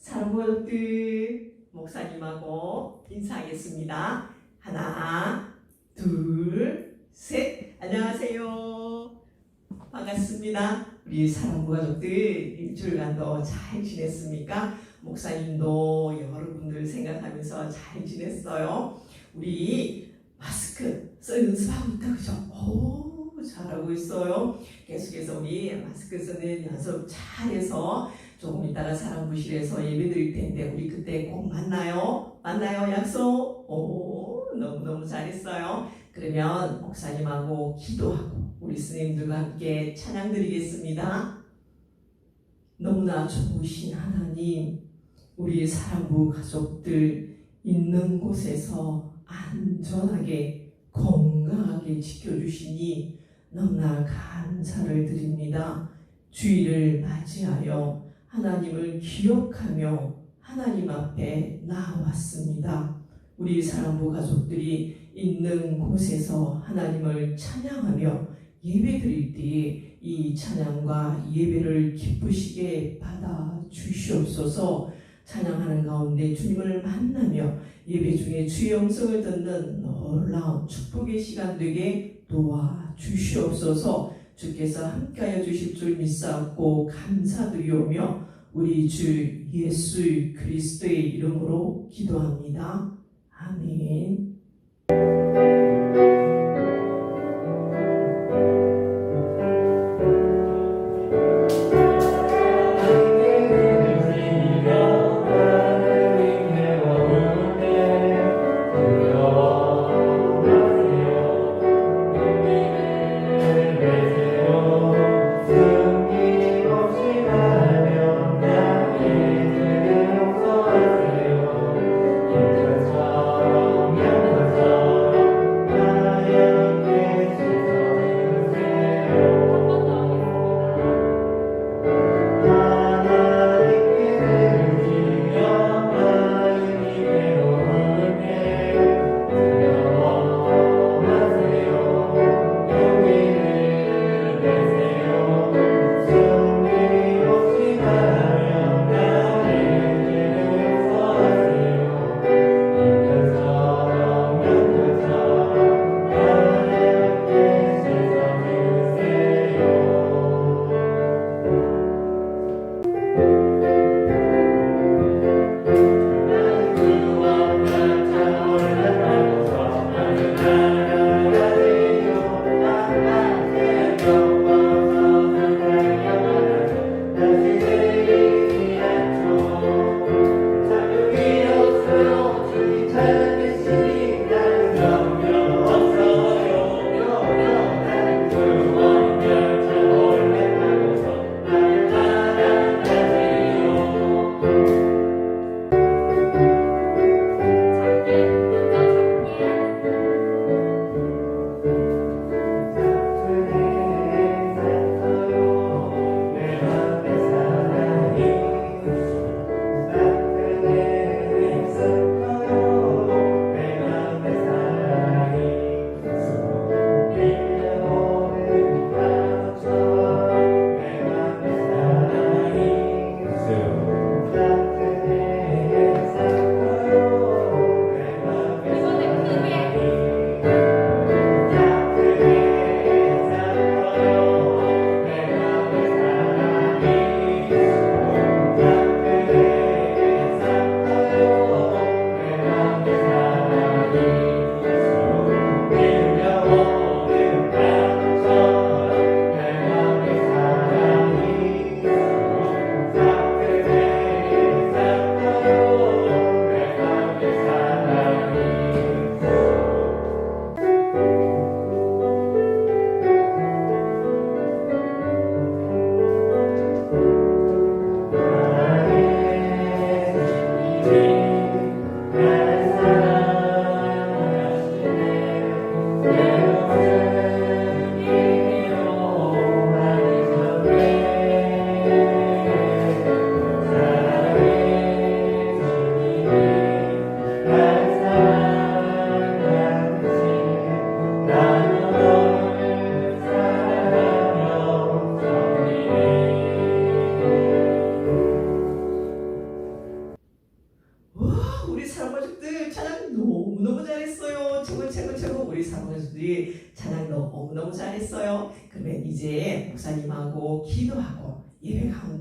사랑부족들 목사님하고 인사하겠습니다. 하나, 둘, 셋. 안녕하세요. 반갑습니다. 우리 가족들 일주일간도 잘 지냈습니까? 목사님도 여러분들 생각하면서 잘 지냈어요. 우리 마스크 써 연습하고 있다 그죠? 오 잘하고 있어요. 계속해서 우리 마스크 쓰는 연습 잘해서 조금 이따가 사랑부실에서 예배 드릴 텐데 우리 그때 꼭 만나요. 만나요 약속. 오 너무너무 잘했어요. 그러면 목사님하고 기도하고 우리 스님들과 함께 찬양 드리겠습니다. 너무나 좋으신 하나님, 우리 사랑부 가족들 있는 곳에서 안전하게 건강하게 지켜주시니 너무나 감사를 드립니다. 주일을 맞이하여 하나님을 기억하며 하나님 앞에 나왔습니다. 우리 사랑부 가족들이 있는 곳에서 하나님을 찬양하며 예배 드릴 때에 이 찬양과 예배를 기쁘시게 받아 주시옵소서 찬양하는 가운데 주님을 만나며 예배 중에 주의 음성을 듣는 놀라운 축복의 시간 되게 도와 주시옵소서 주께서 함께하여 주실 줄 믿사옵고 감사드리오며 우리 주 예수 그리스도의 이름으로 기도합니다. 아멘.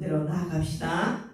가운데로 나아갑시다.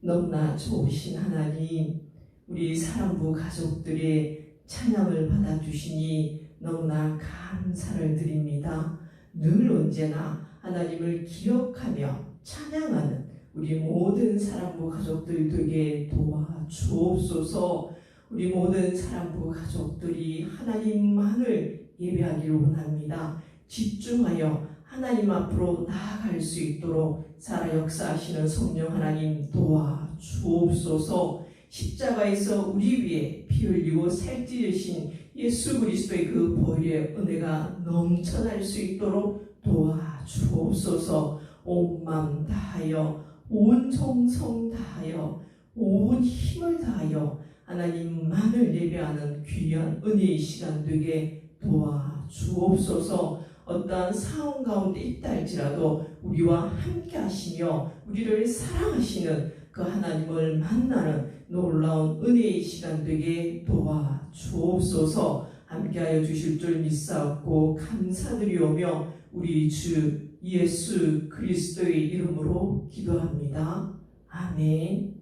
너무나 좋으신 하나님, 우리 사랑부 가족들의 찬양을 받아주시니 너무나 감사를 드립니다. 늘 언제나 하나님을 기억하며 찬양하는 우리 모든 사랑부 가족들 되게 도와주옵소서 우리 모든 사랑부 가족들이 하나님만을 예배하기를 원합니다. 집중하여 하나님 앞으로 나아갈 수 있도록 살아 역사하시는 성령 하나님 도와 주옵소서. 십자가에서 우리 위에 피 흘리고 살찌르신 예수 그리스도의 그 보혈의 은혜가 넘쳐날 수 있도록 도와 주옵소서. 온 마음 다하여 온 정성 다하여 온 힘을 다하여 하나님만을 예배하는 귀한 은혜의 시간 되게 도와 주옵소서 어떠한 상황 가운데 있다 할지라도 우리와 함께 하시며 우리를 사랑하시는 그 하나님을 만나는 놀라운 은혜의 시간 되게 도와 주옵소서 함께하여 주실 줄 믿사옵고 감사드리오며 우리 주 예수 그리스도의 이름으로 기도합니다. 아멘.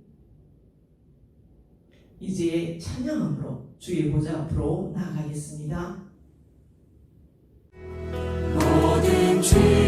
이제 찬양함으로 주의 보좌 앞으로 나아가겠습니다. 모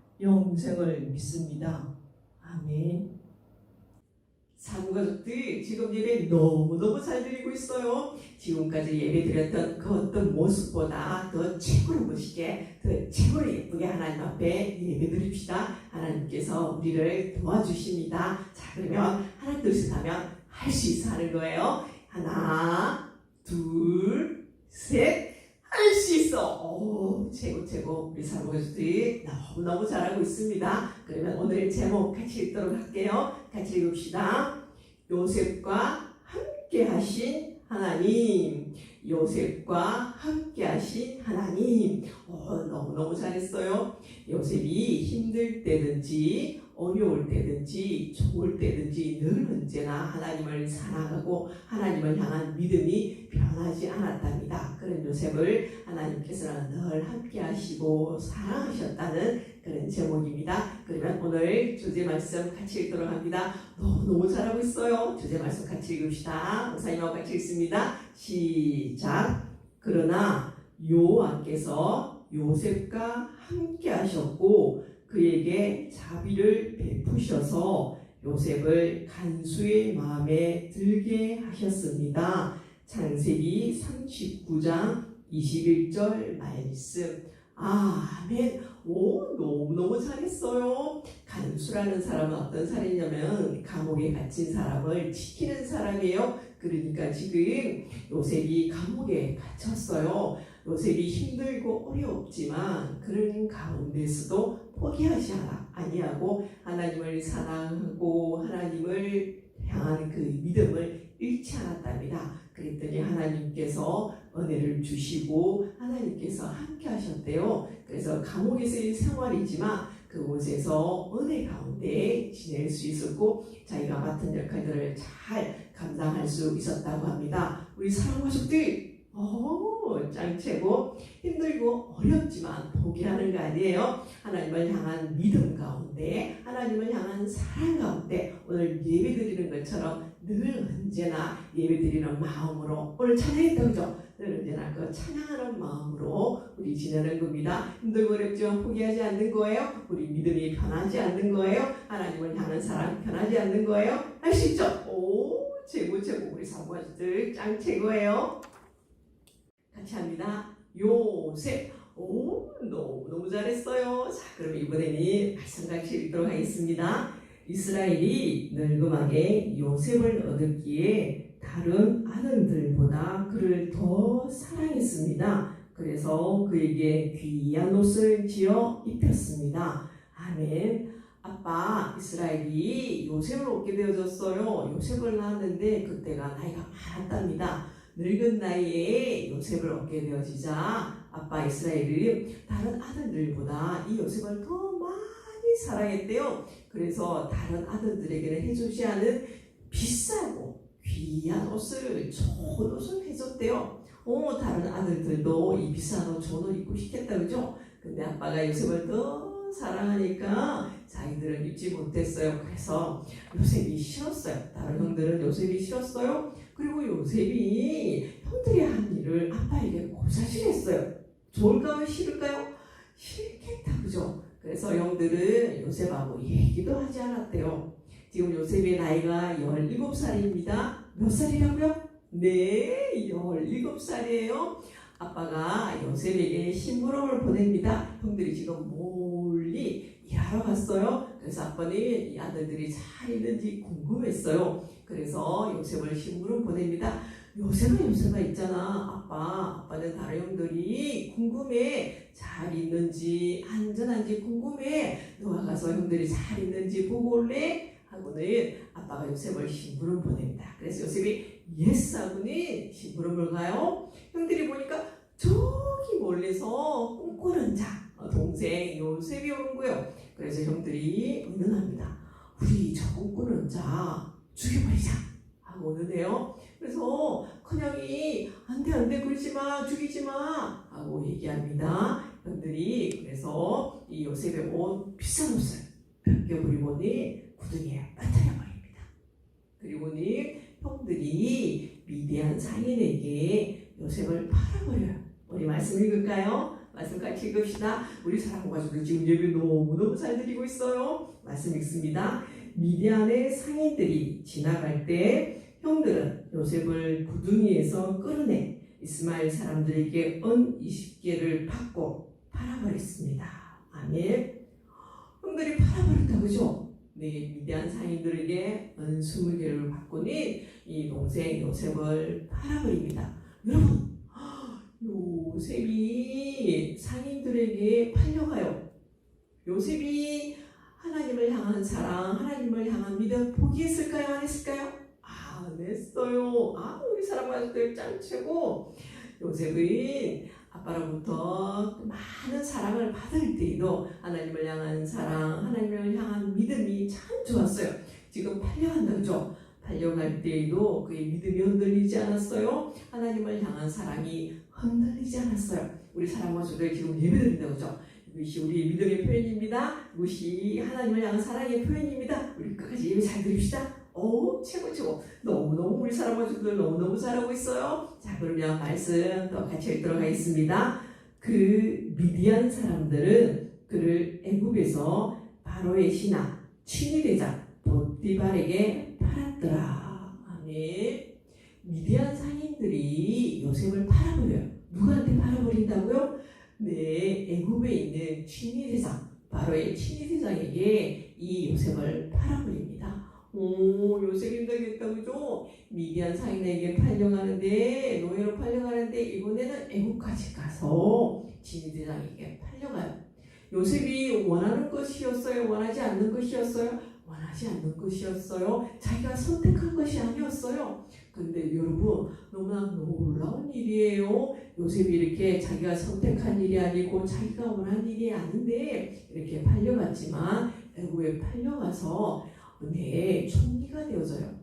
영생을 믿습니다. 아멘. 사부가족들 지금 예배 너무너무 잘 드리고 있어요. 지금까지 예배 드렸던 그 어떤 모습보다 더 최고로 멋있게 더 최고로 예쁘게 하나님 앞에 예배 드립시다. 하나님께서 우리를 도와주십니다. 자 그러면 하나 둘셋 하면 할 수 있어 하는 거예요. 하나 둘 셋 할 수 있어. 오, 최고 최고 우리 사부가족들이 너무너무 잘하고 있습니다. 그러면 오늘의 제목 같이 읽도록 할게요. 같이 읽읍시다. 요셉과 함께 하신 하나님. 요셉과 함께 하신 하나님. 어, 너무너무 잘했어요. 요셉이 힘들 때든지 어려울 때든지 좋을 때든지 늘 언제나 하나님을 사랑하고 하나님을 향한 믿음이 변하지 않았답니다. 그런 요셉을 하나님께서는 늘 함께 하시고 사랑하셨다는 그런 제목입니다. 그러면 오늘 주제 말씀 같이 읽도록 합니다. 너무 잘하고 있어요. 주제 말씀 같이 읽읍시다. 목사님하고 같이 읽습니다. 시작. 그러나 여호와께서 요셉과 함께 하셨고 그에게 자비를 베푸셔서 요셉을 간수의 마음에 들게 하셨습니다. 창세기 39장 21절 말씀. 아멘. 오, 너무너무 잘했어요. 간수라는 사람은 어떤 사람이냐면 감옥에 갇힌 사람을 지키는 사람이에요. 그러니까 지금 요셉이 감옥에 갇혔어요. 요셉이 힘들고 어렵지만 그런 가운데서도 포기하지 아니하고 하나님을 사랑하고 하나님을 향한 그 믿음을 잃지 않았답니다. 그랬더니 하나님께서 은혜를 주시고 하나님께서 함께 하셨대요. 그래서 감옥에서의 생활이지만 그곳에서 은혜 가운데 지낼 수 있었고 자기가 맡은 역할들을 잘 감당할 수 있었다고 합니다. 우리 사랑 가족들 어, 짱채고 힘들고 어렵지만 포기하는 거 아니에요. 하나님을 향한 믿음 가운데, 하나님을 향한 사랑 가운데 오늘 예배 드리는 것처럼 늘 언제나 예배 드리는 마음으로 오늘 찬양했다 그죠? 늘 언제나 그 찬양하는 마음으로 우리 지내는 겁니다. 힘들고 어렵지만 포기하지 않는 거예요. 우리 믿음이 변하지 않는 거예요. 하나님을 향한 사랑 변하지 않는 거예요. 있죠? 오, 최고 최고 우리 사부아들 짱 최고예요. 같이 합니다. 요셉. 오, 너무 너무 잘했어요. 자, 그럼 이번에는 말씀 같이 읽도록 하겠습니다. 이스라엘이 늙음하게 요셉을 얻었기에 다른 아들들보다 그를 더 사랑했습니다. 그래서 그에게 귀한 옷을 지어 입혔습니다. 아멘. 아빠 이스라엘이 요셉을 얻게 되어졌어요. 요셉을 낳았는데 그때가 나이가 많았답니다. 늙은 나이에 요셉을 얻게 되어지자 아빠 이스라엘이 다른 아들들보다 이 요셉을 더 많이 사랑했대요. 그래서 다른 아들들에게는 해주지 않은 비싸고 귀한 옷을 좋은 옷을 해줬대요. 어, 다른 아들들도 이 비싼 옷 좋은 옷 입고 싶겠다 그죠? 근데 아빠가 요셉을 더 사랑하니까 자기들은 입지 못했어요. 그래서 요셉이 싫었어요. 다른 형들은 요셉이 싫었어요. 그리고 요셉이 형들이 한 일을 아빠에게 고사실했어요. 좋을까요? 싫을까요? 싫겠다, 그죠? 그래서 형들은 요셉하고 얘기도 하지 않았대요. 지금 요셉의 나이가 17살입니다. 몇 살이라고요? 네, 17살이에요. 아빠가 요셉에게 심부름을 보냅니다. 형들이 지금 몰리 일하러 갔어요. 그래서 아빠는 이 아들들이 잘 있는지 궁금했어요. 그래서 요셉을 심부름 보냅니다. 요셉은 요셉아 있잖아. 아빠, 아빠는 다른 형들이 궁금해. 잘 있는지, 안전한지 궁금해. 너가 가서 형들이 잘 있는지 보고 올래? 하고는 아빠가 요셉을 심부름 보냅니다. 그래서 요셉이 예스 하고는 심부름을 가요. 형들이 보니까 저기 멀리서 꿈꾸는 자, 어, 동생 요셉이 오는 거예요. 그래서 형들이 의논합니다. 우리 저 꿈꾸는 자 죽여버리자 하고 의논해요. 그래서 큰형이 안돼 안돼 그러지 마 죽이지 마 하고 얘기합니다. 형들이 그래서 이 요셉의 옷 비싼 옷을 벗겨버리고는 구덩이에 빠뜨려 버립니다. 그리고는 형들이 미디안 상인에게 요셉을 팔아버려요. 우리 말씀 읽을까요? 말씀 같이 읽읍시다. 우리 사랑과 가족들 지금 예배 너무너무 잘 드리고 있어요. 말씀 읽습니다. 미디안의 상인들이 지나갈 때 형들은 요셉을 구덩이에서 끌어내 이스마엘 사람들에게 은 20개를 받고 팔아버렸습니다. 아멘. 형들이 팔아버렸다 그죠? 네, 미디안 상인들에게 은 20개를 받고는 이 동생 요셉을 팔아버립니다. 여러분, 요셉이 상인들에게 팔려가요. 요셉이 하나님을 향한 사랑, 하나님을 향한 믿음 포기했을까요? 안 했을까요? 아, 안 했어요. 아, 우리 사람 가족들 짱치고 요셉은 아빠로부터 많은 사랑을 받을 때에도 하나님을 향한 사랑, 하나님을 향한 믿음이 참 좋았어요. 지금 팔려간다, 그죠? 팔려갈 때에도 그의 믿음이 흔들리지 않았어요. 하나님을 향한 사랑이 흔들리지 않았어요. 우리 사랑과 저들 지금 예배드린다, 그죠? 이것이 우리의 믿음의 표현입니다. 이것이 하나님을 향한 사랑의 표현입니다. 우리 끝까지 예배 잘 드립시다. 오, 최고, 최고. 너무너무 우리 저들 너무너무 잘하고 있어요. 자, 그러면 말씀 또 같이 읽도록 하겠습니다. 그 미디안 사람들은 그를 애굽에서 바로의 신하, 친위대장, 보디발에게 팔았더라. 아멘. 미디안 상인들이 요셉을 팔아버려요. 누구한테 팔아버린다고요? 네, 애굽에 있는 친위대장, 바로의 친위대장에게 이 요셉을 팔아버립니다. 오, 요셉 힘들겠다, 그죠? 미디안 상인에게 팔려가는데, 노예로 팔려가는데, 이번에는 애국까지 가서 진위대장에게 팔려가요. 요셉이 원하는 것이었어요? 원하지 않는 것이었어요? 원하지 않는 것이었어요? 자기가 선택한 것이 아니었어요? 근데 여러분, 너무나 놀라운 일이에요. 요셉이 이렇게 자기가 선택한 일이 아니고 자기가 원한 일이 아닌데 이렇게 팔려갔지만 애굽에 팔려가서 네 총리가 되어져요.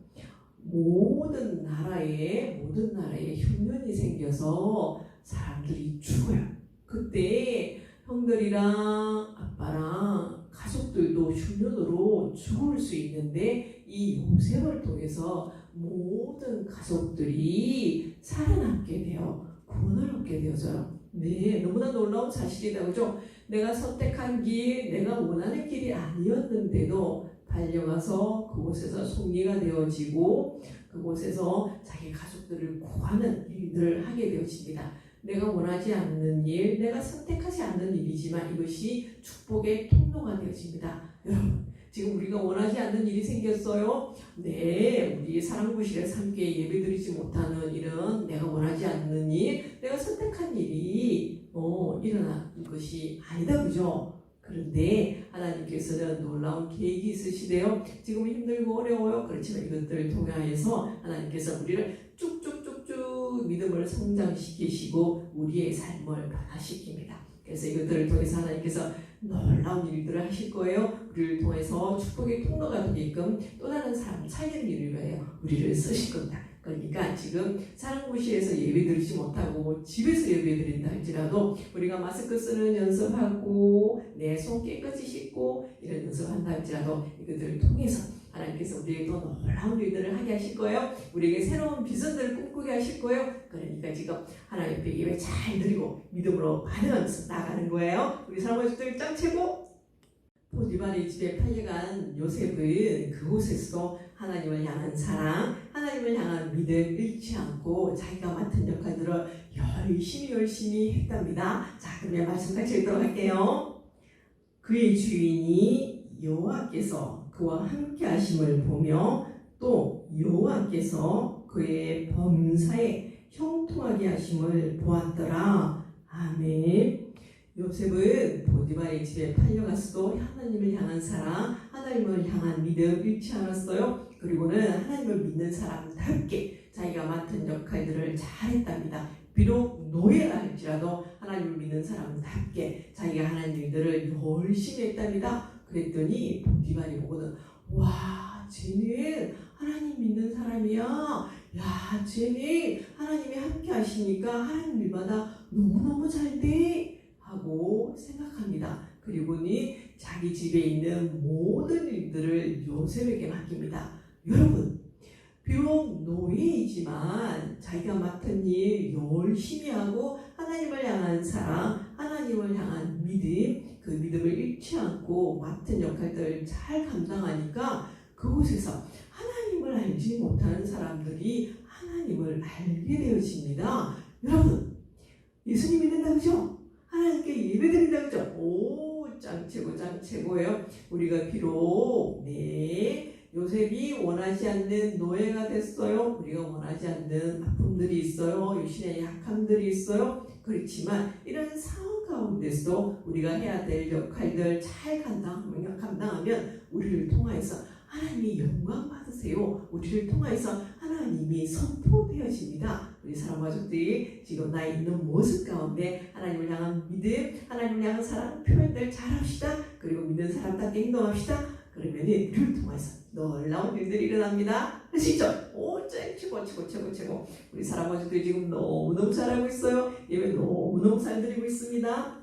모든 나라에 모든 나라에 흉년이 생겨서 사람들이 죽어요. 그때 형들이랑 아빠랑 가족들도 흉년으로 죽을 수 있는데 이 요셉을 통해서 모든 가족들이 살아남게 되어 구원을 얻게 되어져요. 네, 너무나 놀라운 사실이다, 그죠? 내가 선택한 길, 내가 원하는 길이 아니었는데도 달려가서 그곳에서 승리가 되어지고 그곳에서 자기 가족들을 구하는 일들을 하게 되어집니다. 내가 원하지 않는 일, 내가 선택하지 않는 일이지만 이것이 축복의 통로가 되어집니다. 여러분, 지금 우리가 원하지 않는 일이 생겼어요. 네, 우리 사랑부실에서 함께 예배 드리지 못하는 일은 내가 원하지 않는 일, 내가 선택한 일이 어, 일어난 것이 아니다, 그죠? 그런데 하나님께서는 놀라운 계획이 있으시대요. 지금 힘들고 어려워요. 그렇지만 이것들을 통하여서 하나님께서 우리를 쭉쭉쭉쭉 믿음을 성장시키시고 우리의 삶을 변화시킵니다. 그래서 이것들을 통해서 하나님께서 놀라운 일들을 하실 거예요. 우리를 통해서 축복의 통로가 되게끔 또 다른 사람 살리는 일을 위하여 우리를 쓰실 겁니다. 그러니까 지금 사랑무시에서 예배 드리지 못하고 집에서 예배 드린다 할지라도 우리가 마스크 쓰는 연습하고 내 손 깨끗이 씻고 이런 연습한다 할지라도 이것들을 통해서 하나님께서 우리에게 더 놀라운 일들을 하게 하실 거예요. 우리에게 새로운 비전들을 꿈꾸게 하실 거예요. 그러니까 지금 하나님 앞에 예배 잘 드리고 믿음으로 반응하면서 나가는 거예요. 우리 사랑하시들 짱 최고! 보디발의 집에 팔려간 요셉은 그곳에서도 하나님을 향한 사랑, 하나님을 향한 믿음 잃지 않고 자기가 맡은 역할들을 열심히 열심히 했답니다. 자, 그러면 말씀 같이 읽도록 할게요. 그의 주인이 여호와께서 그와 함께 하심을 보며 또 여호와께서 그의 범사에 형통하게 하심을 보았더라. 아멘. 요셉은 보디발의 집에 팔려갔어도 하나님을 향한 사랑, 하나님을 향한 믿음 잃지 않았어요. 그리고는 하나님을 믿는 사람답게 자기가 맡은 역할들을 잘했답니다. 비록 노예라 할지라도 하나님을 믿는 사람답게 자기가 하는 일들을 열심히 했답니다. 그랬더니 보디발이 보고는 와 쟤는 하나님 믿는 사람이야. 야 쟤는 하나님이 함께 하시니까 하나님 일마다 너무너무 잘 돼. 하고 생각합니다. 그리고는 자기 집에 있는 모든 일들을 요셉에게 맡깁니다. 여러분, 비록 노예이지만 자기가 맡은 일 열심히 하고 하나님을 향한 사랑, 하나님을 향한 믿음, 그 믿음을 잃지 않고 맡은 역할들을 잘 감당하니까 그곳에서 하나님을 알지 못하는 사람들이 하나님을 알게 되어집니다. 여러분, 예수님 믿는다 그죠? 하나님께 예배 드린다 그죠? 오, 짱 최고 짱 최고예요. 우리가 비록 네 요셉이 원하지 않는 노예가 됐어요. 우리가 원하지 않는 아픔들이 있어요. 유신의 약함들이 있어요. 그렇지만 이런 상황 가운데서도 우리가 해야 될 역할들 잘 감당하면, 감당하면 우리를 통하여서 하나님이 영광 받으세요. 우리를 통하여서 하나님이 선포되어집니다. 우리 사랑 가족들이 지금 나 있는 모습 가운데 하나님을 향한 믿음, 하나님을 향한 사랑 표현들 잘합시다. 그리고 믿는 사람답게 행동합시다. 그러면 우리를 통해서 놀라운 일들이 일어납니다. 하시죠? 오, 짱, 최고, 최고, 최고, 최고. 우리 사랑 가족들이 지금 너무너무 잘하고 있어요. 예배 너무너무 잘 드리고 있습니다.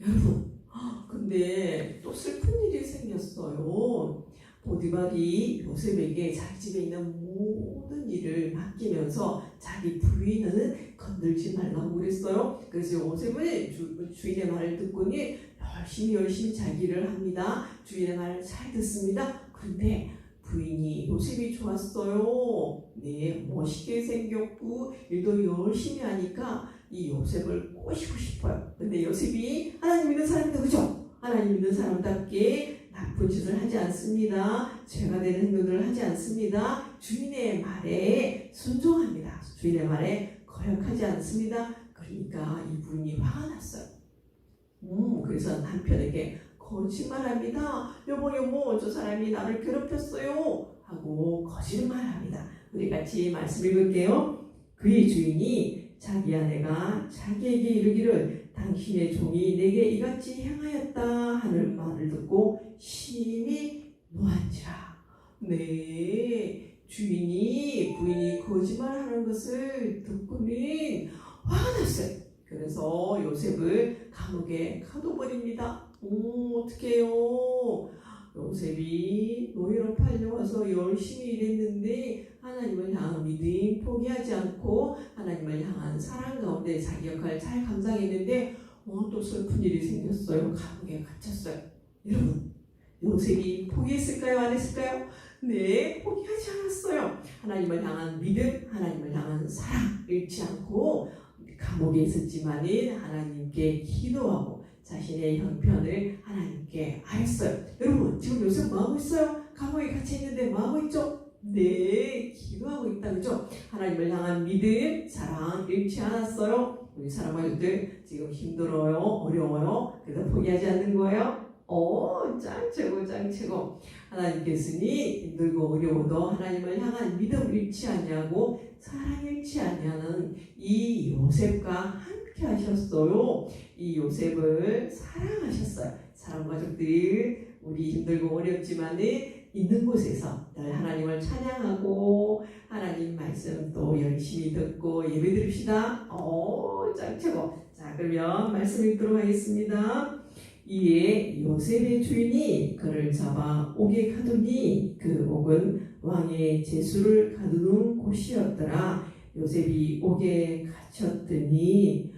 여러분, 헉, 근데 또 슬픈 일이 생겼어요. 보디발이 요셉에게 자기 집에 있는 모든 일을 맡기면서 자기 부인은 건들지 말라고 그랬어요. 그래서 요셉은 주, 주인의 말을 듣고니 열심히 열심히 자기를 합니다. 주인의 말을 잘 듣습니다. 근데 부인이 요셉이 좋았어요. 네, 멋있게 생겼고 일도 열심히 하니까 이 요셉을 꼬시고 싶어요. 근데 요셉이 하나님 믿는 사람이다, 그죠? 하나님 믿는 사람답게 나쁜 짓을 하지 않습니다. 죄가 되는 행동들을 하지 않습니다. 주인의 말에 순종합니다. 주인의 말에 거역하지 않습니다. 그러니까 이 부인이 화가 났어요. 음, 그래서 남편에게 거짓말합니다. 여보 여보 저 사람이 나를 괴롭혔어요 하고 거짓말합니다. 우리 같이 말씀 읽을게요. 그의 주인이 자기 아내가 자기에게 이르기를 당신의 종이 내게 이같이 행하였다 하는 말을 듣고 심히 노한지라. 네, 주인이 부인이 거짓말하는 것을 듣고는 화가 났어요. 그래서 요셉을 감옥에 가둬버립니다. 오, 어떡해요. 요셉이 노예로 팔려와서 열심히 일했는데 하나님을 향한 믿음 포기하지 않고 하나님을 향한 사랑 가운데 자기 역할을 잘 감당했는데 어, 또 슬픈 일이 생겼어요. 감옥에 갇혔어요. 여러분, 요셉이 포기했을까요? 안 했을까요? 네, 포기하지 않았어요. 하나님을 향한 믿음, 하나님을 향한 사랑 잃지 않고 감옥에 있었지만은 하나님께 기도하고 자신의 형편을 하나님께 아했어요. 여러분 지금 요새 뭐 하고 있어요? 감옥에 갇혀 있는데 뭐 하고 있죠? 네, 기도하고 있다 그죠? 하나님을 향한 믿음, 사랑 잃지 않았어요. 우리 사랑하는들 지금 힘들어요, 어려워요. 그래서 포기하지 않는 거예요. 어, 짱 최고, 짱 최고. 하나님께서니 힘들고 어려워도 하나님을 향한 믿음 잃지 아니하고 사랑 잃지 아니하는 이 요셉과 하셨어요. 이 요셉을 사랑하셨어요. 사랑 가족들 우리 힘들고 어렵지만은 있는 곳에서 늘 하나님을 찬양하고 하나님 말씀 또 열심히 듣고 예배 드립시다. 오, 짱 최고. 자, 그러면 말씀 읽도록 하겠습니다. 이에 요셉의 주인이 그를 잡아 옥에 가두니 그 옥은 왕의 제수를 가두는 곳이었더라. 요셉이 옥에 갇혔더니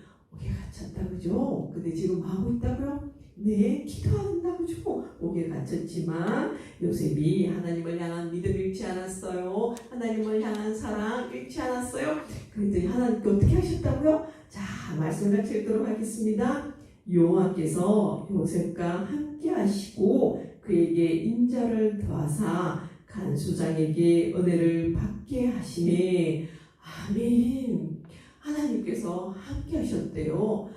갇혔다 그죠? 근데 지금 뭐 하고 있다고요? 네, 기도한다 그죠? 옥에 갇혔지만 요셉이 하나님을 향한 믿음 잃지 않았어요. 하나님을 향한 사랑 잃지 않았어요. 그랬더니 하나님께 어떻게 하셨다고요? 자, 말씀 같이 읽도록 하겠습니다. 여호와께서 요셉과 함께 하시고 그에게 인자를 더하사 간수장에게 은혜를 받게 하심에 아멘. 하나님께서 함께 하셨대요.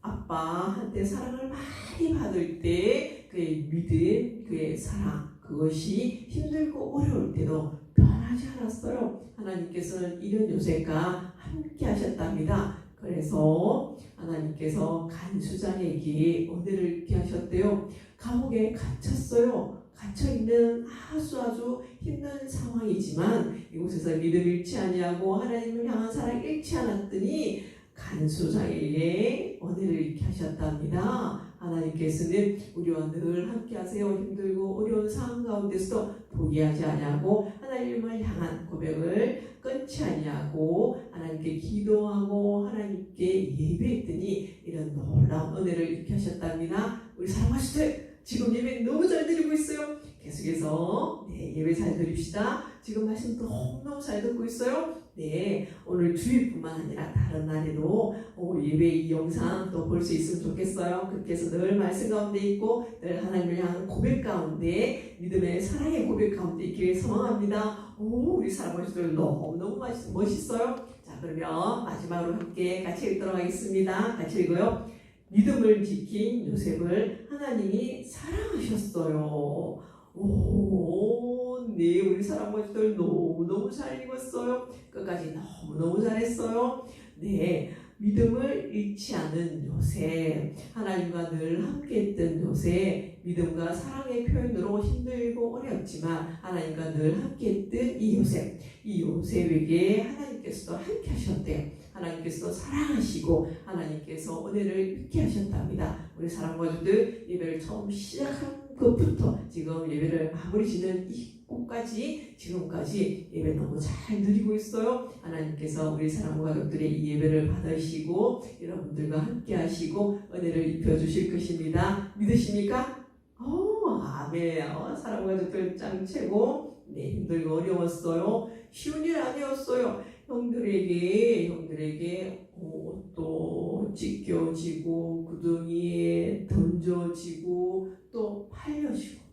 아빠한테 사랑을 많이 받을 때 그의 믿음, 그의 사랑 그것이 힘들고 어려울 때도 변하지 않았어요. 하나님께서는 이런 요셉과 함께 하셨답니다. 그래서 하나님께서 간수장에게 은혜를 있게 하셨대요. 감옥에 갇혔어요. 갇혀 있는 아주 아주 힘든 상황이지만 이곳에서 믿음 잃지 아니하고 하나님을 향한 사랑 잃지 않았더니 간수장에게 은혜를 잃게 하셨답니다. 하나님께서는 우리와 늘 함께하세요. 힘들고 어려운 상황 가운데서도 포기하지 아니하고 하나님을 향한 고백을 끊지 아니하고 하나님께 기도하고 하나님께 예배했더니 이런 놀라운 은혜를 잃게 하셨답니다. 우리 사랑하시들 지금 예배 너무 잘 드리고 있어요. 계속해서 네, 예배 잘 드립시다. 지금 말씀 너무너무 잘 듣고 있어요. 네, 오늘 주일뿐만 아니라 다른 날에도 어, 예배 이 영상 또 볼 수 있으면 좋겠어요. 해서 늘 말씀 가운데 있고 늘 하나님을 향한 고백 가운데 믿음의 사랑의 고백 가운데 있기를 소망합니다. 오, 우리 사랑하시들 너무너무 멋있- 멋있어요. 자, 그러면 마지막으로 함께 같이 읽도록 하겠습니다. 같이 읽어요. 믿음을 지킨 요셉을 하나님이 사랑하셨어요. 오, 네, 우리 사랑하시들 너무너무 잘 읽었어요. 끝까지 너무너무 잘했어요. 네, 믿음을 잃지 않은 요셉, 하나님과 늘 함께했던 요셉, 믿음과 사랑의 표현으로 힘들고 어렵지만 하나님과 늘 함께했던 이 요셉, 이 요셉에게 하나님께서도 함께 하셨대요. 하나님께서 사랑하시고 하나님께서 은혜를 잊게 하셨답니다. 우리 사랑가족들 예배를 처음 시작한 것부터 지금 예배를 마무리 짓는 이곳까지 지금까지 예배 너무 잘 누리고 있어요. 하나님께서 우리 사랑가족들의 이 예배를 받으시고 여러분들과 함께 하시고 은혜를 입혀 주실 것입니다. 믿으십니까? 오, 아, 아멘. 어, 사람 가족들 짱 최고. 네, 힘들고 어려웠어요. 쉬운 일 아니었어요. 형들에게, 형들에게 옷도 찢겨지고, 구덩이에 던져지고, 또 팔려지고.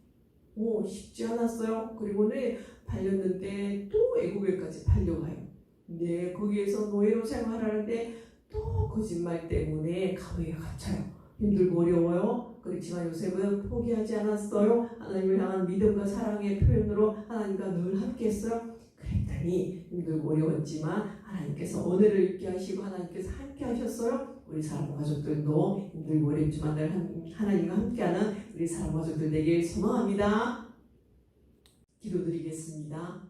오, 쉽지 않았어요. 그리고는 팔렸는데 또 애국에까지 팔려가요. 네, 거기에서 노예로 생활하는데 또 거짓말 때문에 감옥에 갇혀요. 힘들고 어려워요. 그렇지만 요셉은 포기하지 않았어요. 하나님을 향한 믿음과 사랑의 표현으로 하나님과 늘 함께했어요. 그랬더니 힘들고 어려웠지만 하나님께서 은혜를 있게 하시고 하나님께서 함께 하셨어요. 우리 사람 가족들도 힘들고 어렵지만 늘 한- 하나님과 함께하는 우리 사람 가족들 되길 소망합니다. 기도드리겠습니다.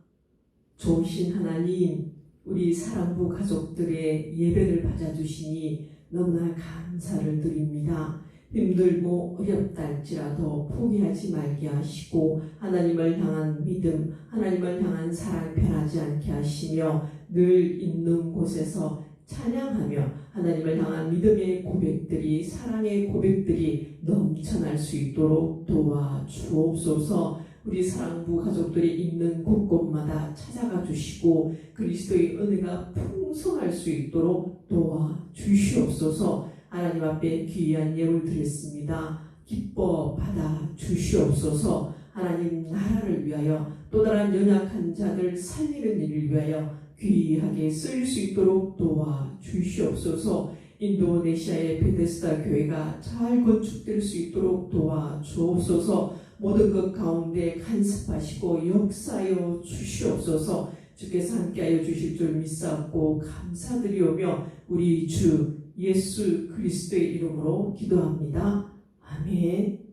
좋으신 하나님, 우리 사랑부 가족들의 예배를 받아주시니 너무나 감사를 드립니다. 힘들고 어렵다 할지라도 포기하지 말게 하시고 하나님을 향한 믿음, 하나님을 향한 사랑 변하지 않게 하시며 늘 있는 곳에서 찬양하며 하나님을 향한 믿음의 고백들이 사랑의 고백들이 넘쳐날 수 있도록 도와 주옵소서. 우리 사랑부 가족들이 있는 곳곳마다 찾아가 주시고 그리스도의 은혜가 풍성할 수 있도록 도와 주시옵소서. 하나님 앞에 귀한 예물 드렸습니다. 기뻐 받아 주시옵소서. 하나님 나라를 위하여 또 다른 연약한 자들 살리는 일을 위하여 귀하게 쓰일 수 있도록 도와 주시옵소서. 인도네시아의 베데스다 교회가 잘 건축될 수 있도록 도와 주옵소서. 모든 것 가운데 간섭하시고 역사여 주시옵소서. 주께서 함께하여 주실 줄 믿사옵고 감사드리오며 우리 주 예수 그리스도의 이름으로 기도합니다. 아멘.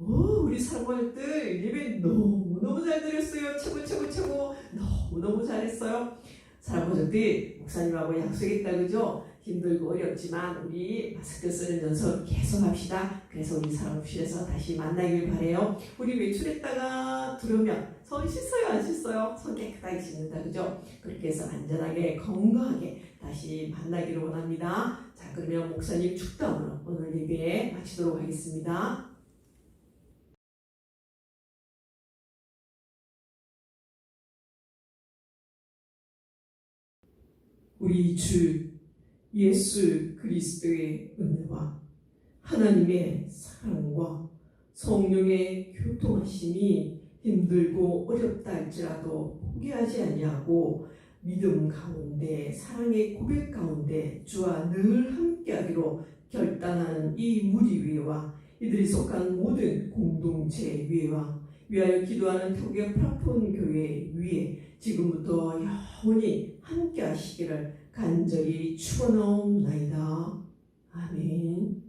오, 우리 사모님들 예배 너무너무 잘 드렸어요. 최고, 최고, 최고. 너무너무 잘했어요. 사모님들 목사님하고 약속했다, 그죠? 힘들고 어렵지만 우리 마스크 쓰는 연습 계속 합시다. 그래서 우리 사무실에서 다시 만나길 바래요. 우리 외출했다가 들어오면 손 씻어요, 안 씻어요? 손 깨끗하게 씻는다, 그죠? 그렇게 해서 안전하게 건강하게 다시 만나기를 원합니다. 자, 그러면 목사님 축담으로 오늘 예배 마치도록 하겠습니다. 우리 주 예수 그리스도의 은혜와 하나님의 사랑과 성령의 교통하심이 힘들고 어렵다 할지라도 포기하지 아니하고 믿음 가운데 사랑의 고백 가운데 주와 늘 함께하기로 결단하는 이 무리 위에와 이들이 속한 모든 공동체 위에와 위하여 기도하는 태국의 프라폰 교회 위에 지금부터 영원히 함께하시기를 간절히 축원하옵나이다. 아멘.